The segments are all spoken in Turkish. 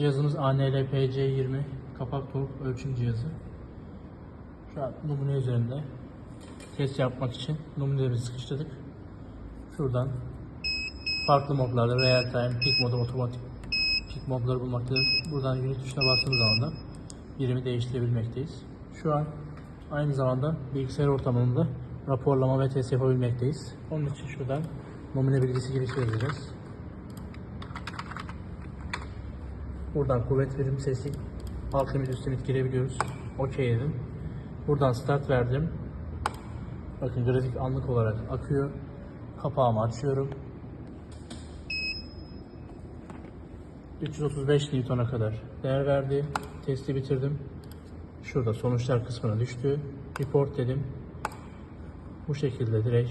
Cihazımız ANLPC20 kapak tork ölçüm cihazı. Şu an numune üzerinde test yapmak için numunelerimizi sıkıştırdık. Şuradan farklı modlarda real time, peak modu, otomatik peak modları bulmaktadır. Buradan unit tuşuna bastığımız zaman da birimi değiştirebilmekteyiz. Şu an aynı zamanda bilgisayar ortamında raporlama ve test yapabilmekteyiz. Onun için şuradan numune bilgisi girişi yazacağız. Buradan kuvvet verim sesi alt limit üst limit girebiliyoruz. OK dedim. Buradan start verdim. Bakın grafik anlık olarak akıyor. Kapağımı açıyorum. 335 Newton'a kadar değer verdi. Testi bitirdim. Şurada sonuçlar kısmına düştü. Report dedim. Bu şekilde direkt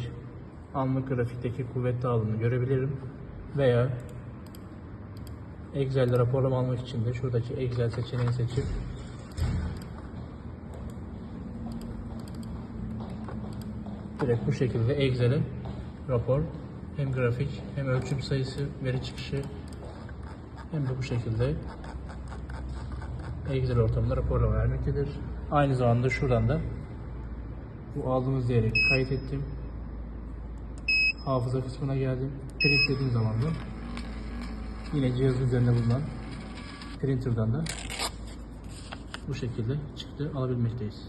anlık grafikteki kuvvet dağılımını görebilirim. Veya Excel'de raporlama almak için de şuradaki Excel seçeneğini seçip direkt bu şekilde Excel'e rapor hem grafik hem ölçüm sayısı veri çıkışı hem de bu şekilde Excel ortamında raporlama vermektedir. Aynı zamanda şuradan da bu aldığımız değeri kayıt ettim. Hafıza kısmına geldim. Print dediğim zaman da yine cihazın üzerinde bulunan printer'dan da bu şekilde çıktı alabilmekteyiz.